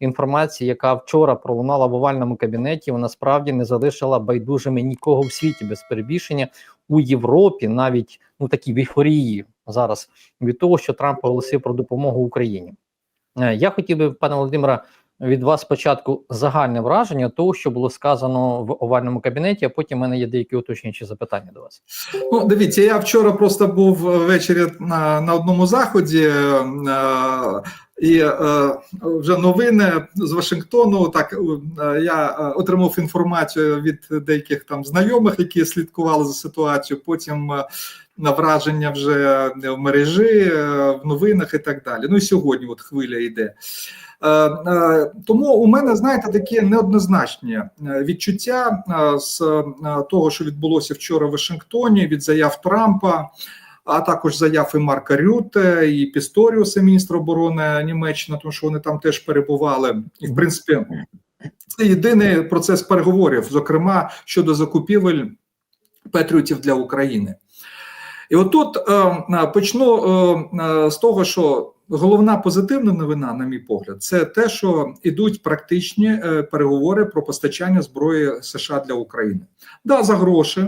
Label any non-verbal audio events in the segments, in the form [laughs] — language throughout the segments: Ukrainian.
інформації, яка вчора пролунала в овальному кабінеті, вона справді не залишила байдужими нікого в світі без перебільшення у Європі, навіть ну такі в ейфорії зараз від того, що Трамп оголосив про допомогу Україні. Е, Я хотів би, пане Володимире, від вас спочатку загальне враження того, що було сказано в овальному кабінеті, а потім в мене є деякі уточнюючі запитання до вас. Ну, дивіться, я вчора просто був ввечері на, на одному заході, е, і е, вже новини з Вашингтону. Так е, я е, отримав інформацію від деяких там знайомих, які слідкували за ситуацією. Потім е, на враження вже в мережі, е, в новинах і так далі. Ну і сьогодні от хвиля йде. Е, е, Тому у мене, знаєте, такі неоднозначні е, відчуття е, з е, того, що відбулося вчора в Вашингтоні, від заяв Трампа, а також заяв і Марка Рюте, і Пісторіуса, міністра оборони Німеччини, тому що вони там теж перебували. І в принципі, це єдиний процес переговорів, зокрема щодо закупівель патріотів для України. І отут е, е, почну е, з того, що головна позитивна новина, на мій погляд, це те, що йдуть практичні переговори про постачання зброї США для України. Да, за гроші.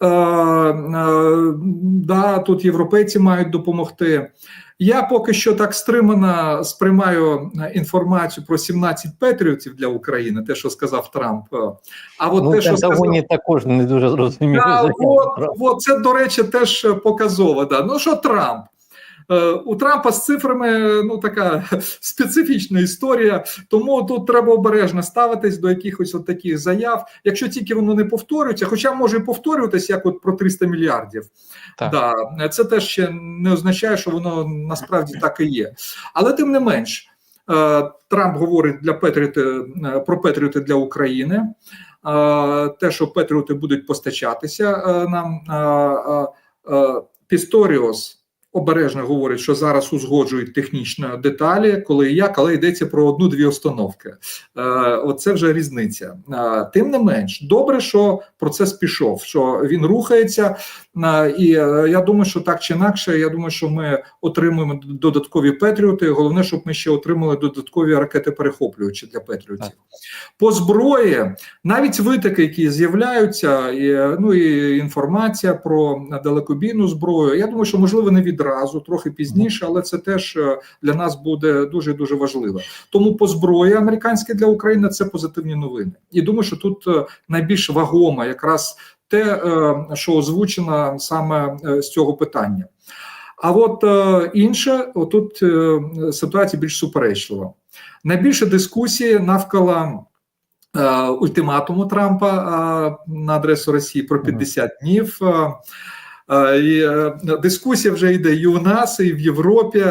Е, е, да, тут європейці мають допомогти. Я поки що так стримано сприймаю е, інформацію про 17 петріотів для України, те, що сказав Трамп. А от ну, те, що сказав... вони також не дуже зрозуміло. Да, от, от, це, до речі, теж показово. Да. Ну що Трамп? Е, У Трампа з цифрами ну така [laughs] специфічна історія, тому тут треба обережно ставитись до якихось от таких заяв, якщо тільки воно не повторюється, хоча може і повторюватись, як от про 300 мільярдів. Так. Да, Це теж ще не означає, що воно насправді так і є. Але тим не менш, е, Трамп говорить для Петріоти, е, про Петріоти для України. Те, що Петріоти будуть постачатися нам Пісторіос обережно говорить, що зараз узгоджують технічні деталі, коли і як, але йдеться про одну-дві установки. Е, Оце вже різниця. Е, Тим не менш, добре, що процес пішов, що він рухається. Е, І е, я думаю, що так чи інакше, я думаю, що ми отримуємо додаткові Петріоти. Головне, щоб ми ще отримали додаткові ракети перехоплювачі для Петріотів. По зброї навіть витоки, які з'являються, і, ну і інформація про далекобійну зброю. Я думаю, що можливо не відразу, трохи пізніше, але це теж е, для нас буде дуже дуже важливо. Тому по зброї американській для України це позитивні новини. І думаю, що тут е, найбільш вагома якраз те, е, що озвучено саме е, з цього питання. А от е, інше, отут ситуація більш суперечлива. Найбільше дискусії навколо ультиматуму Трампа на адресу Росії про 50 днів. І дискусія вже йде і у нас, і в Європі.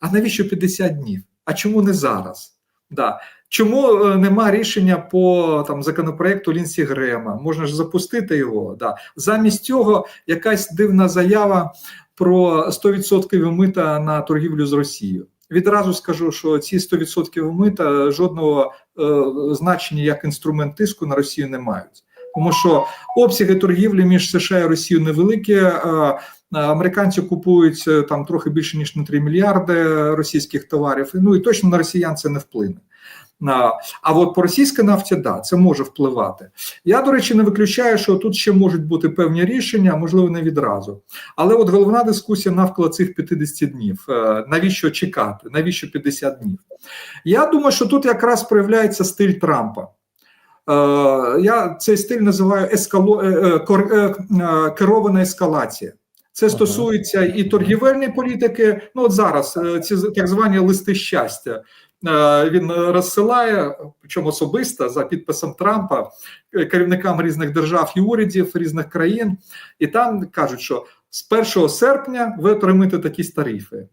А навіщо 50 днів? А чому не зараз? Да. Чому е, нема рішення по там законопроекту Лінсі Грема? Можна ж запустити його. Да. Замість цього якась дивна заява про 100% мита на торгівлю з Росією. Відразу скажу, що ці 100% мита жодного е, значення як інструмент тиску на Росію не мають, тому що обсяги торгівлі між США і Росією невеликі. Е, Американці купують е, там трохи більше ніж на 3 мільярди російських товарів. Ну і точно на росіян це не вплине. А, от по російській нафті, да, це може впливати. Я, до речі, не виключаю, що тут ще можуть бути певні рішення, можливо, не відразу. Але от головна дискусія навколо цих 50 днів. Е, Навіщо чекати? Навіщо 50 днів? Я думаю, що тут якраз проявляється стиль Трампа. Е, Я цей стиль називаю ескало... е, керована ескалація. Це стосується і торгівельної політики. Ну от зараз ці так звані листи щастя. Е, Він розсилає, причому особисто за підписом Трампа е, керівникам різних держав і урядів різних країн, і там кажуть, що з 1 серпня ви отримаєте такі тарифи.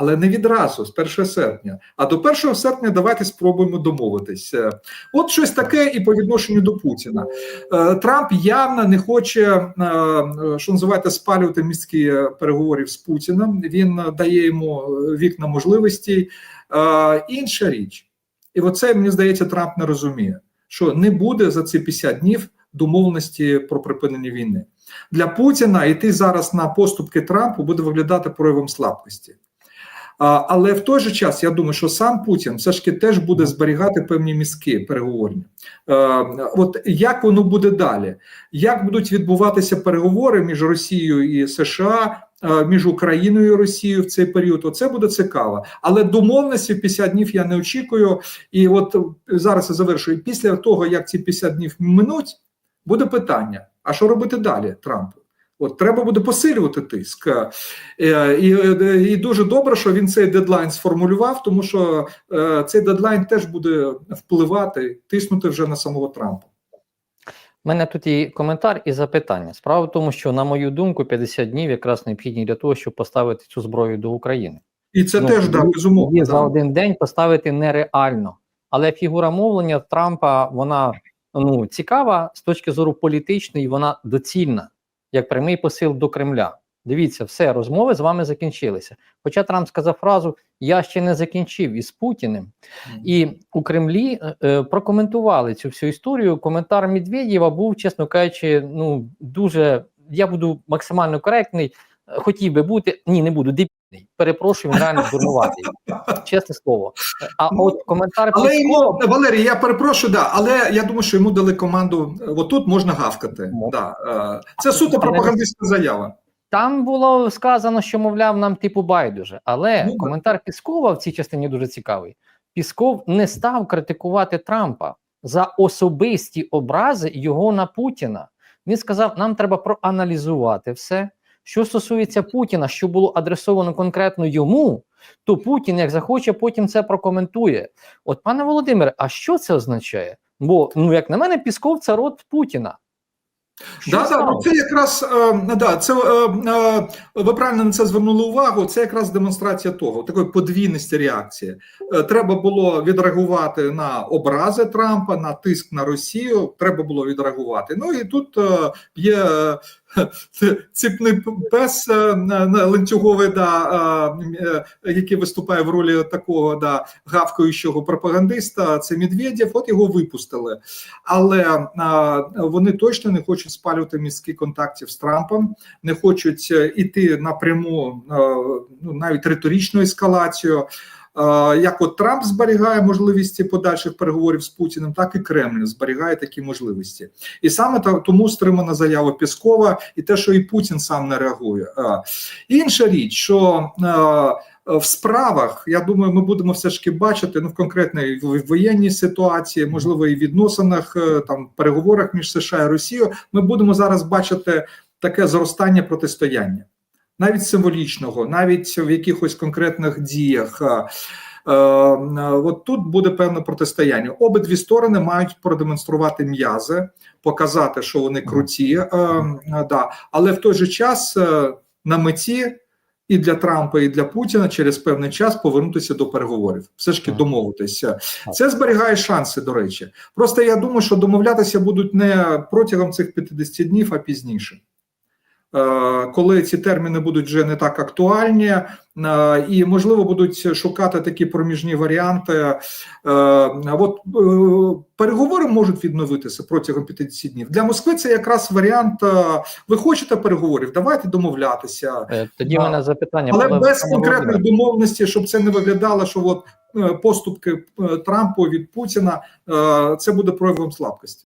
Але не відразу, з 1 серпня. А до 1 серпня давайте спробуємо домовитись. Е, От щось таке і по відношенню до Путіна. Е, Трамп явно не хоче, е, що називаєте, спалювати міські переговорів з Путіним. Він дає йому вікна можливостей. Е, Інша річ, і оце мені здається, Трамп не розуміє, що не буде за ці 50 днів домовленості про припинення війни. Для Путіна йти зараз на поступки Трампу буде виглядати проявом слабкості. Але в той же час я думаю, що сам Путін все ж таки теж буде зберігати певні мізки переговорні. Е, от як воно буде далі? Як будуть відбуватися переговори між Росією і США? е, Між Україною і Росією в цей період, оце буде цікаво. Але домовленості в 50 днів я не очікую. І от зараз я завершую. Після того, як ці 50 днів минуть, буде питання: а що робити далі Трампу? От треба буде посилювати тиск, Е, і, і дуже добре, що він цей дедлайн сформулював, тому що е, цей дедлайн теж буде впливати, тиснути вже на самого Трампа. У мене тут і коментар, і запитання. Справа в тому, що, на мою думку, 50 днів якраз необхідні для того, щоб поставити цю зброю до України. І це Ну, теж да, безумовно. за один день поставити нереально. Але фігура мовлення Трампа вона ну цікава з точки зору політичної, вона доцільна, як прямий посил до Кремля. Дивіться, все, розмови з вами закінчилися. Хоча Трамп сказав фразу: Я ще не закінчив із Путіним. І у Кремлі е, е, прокоментували цю всю історію. Коментар Медведєва був, чесно кажучи, ну дуже. Я буду максимально коректний. е, Хотів би бути, ні, не буду. Перепрошую, він реально дурнуватий. Чесне слово. А от коментар Але йому Валерій, я перепрошую, да, але я думаю, що йому дали команду. е, Отут можна гавкати. Да, е, це суто пропагандистська заява. Там було сказано, що мовляв нам типу байдуже. Але Ну, коментар Піскова в цій частині дуже цікавий. Пісков не став критикувати Трампа за особисті образи його на Путіна. Він сказав: нам треба проаналізувати все. Що стосується Путіна, що було адресовано конкретно йому, то Путін, як захоче, потім це прокоментує. От, пане Володимире, а що це означає? Бо, ну, як на мене, Пісков це род Путіна. Що Да, да, ну це якраз е, да, це е, е, ви правильно на це звернули увагу. Це якраз демонстрація того, такої подвійності реакції. Е, треба було відреагувати на образи Трампа, на тиск на Росію. Треба було відреагувати. Ну і тут е, є е, ціпний пес е, ланцюговий, да, е, який виступає в ролі такого да, гавкаючого пропагандиста. Це Медведєв. От його випустили. Але вони точно не хочуть спалювати міські контактів з Трампом, не хочуть е, іти напряму ну, навіть риторичну ескалацію. Як от Трамп зберігає можливості подальших переговорів з Путіним, так і Кремль зберігає такі можливості, і саме тому стримана заява Піскова і те, що і Путін сам не реагує. Інша річ, що в справах, я думаю, ми будемо все ж таки бачити ну в конкретній воєнній ситуації, можливо, і відносинах е, там переговорах між США і Росією. Ми будемо зараз бачити таке зростання протистояння, навіть символічного, навіть в якихось конкретних діях. Е, е, От тут буде певне протистояння. Обидві сторони мають продемонструвати м'язи, показати, що вони круті, е, да. але в той же час на меті і для Трампа, і для Путіна через певний час повернутися до переговорів, все ж таки домовитися. Це зберігає шанси. До речі, просто я думаю, що домовлятися будуть не протягом цих 50 днів, а пізніше. Е, Коли ці терміни будуть вже не так актуальні, е, і можливо будуть шукати такі проміжні варіанти. Е, От переговори можуть відновитися протягом 50 днів. Для Москви це якраз варіант. Ви хочете переговорів? Давайте домовлятися. Тоді мене запитання. Але без конкретних домовленостей, щоб це не виглядало, що от поступки Трампу від Путіна це буде проявом слабкості.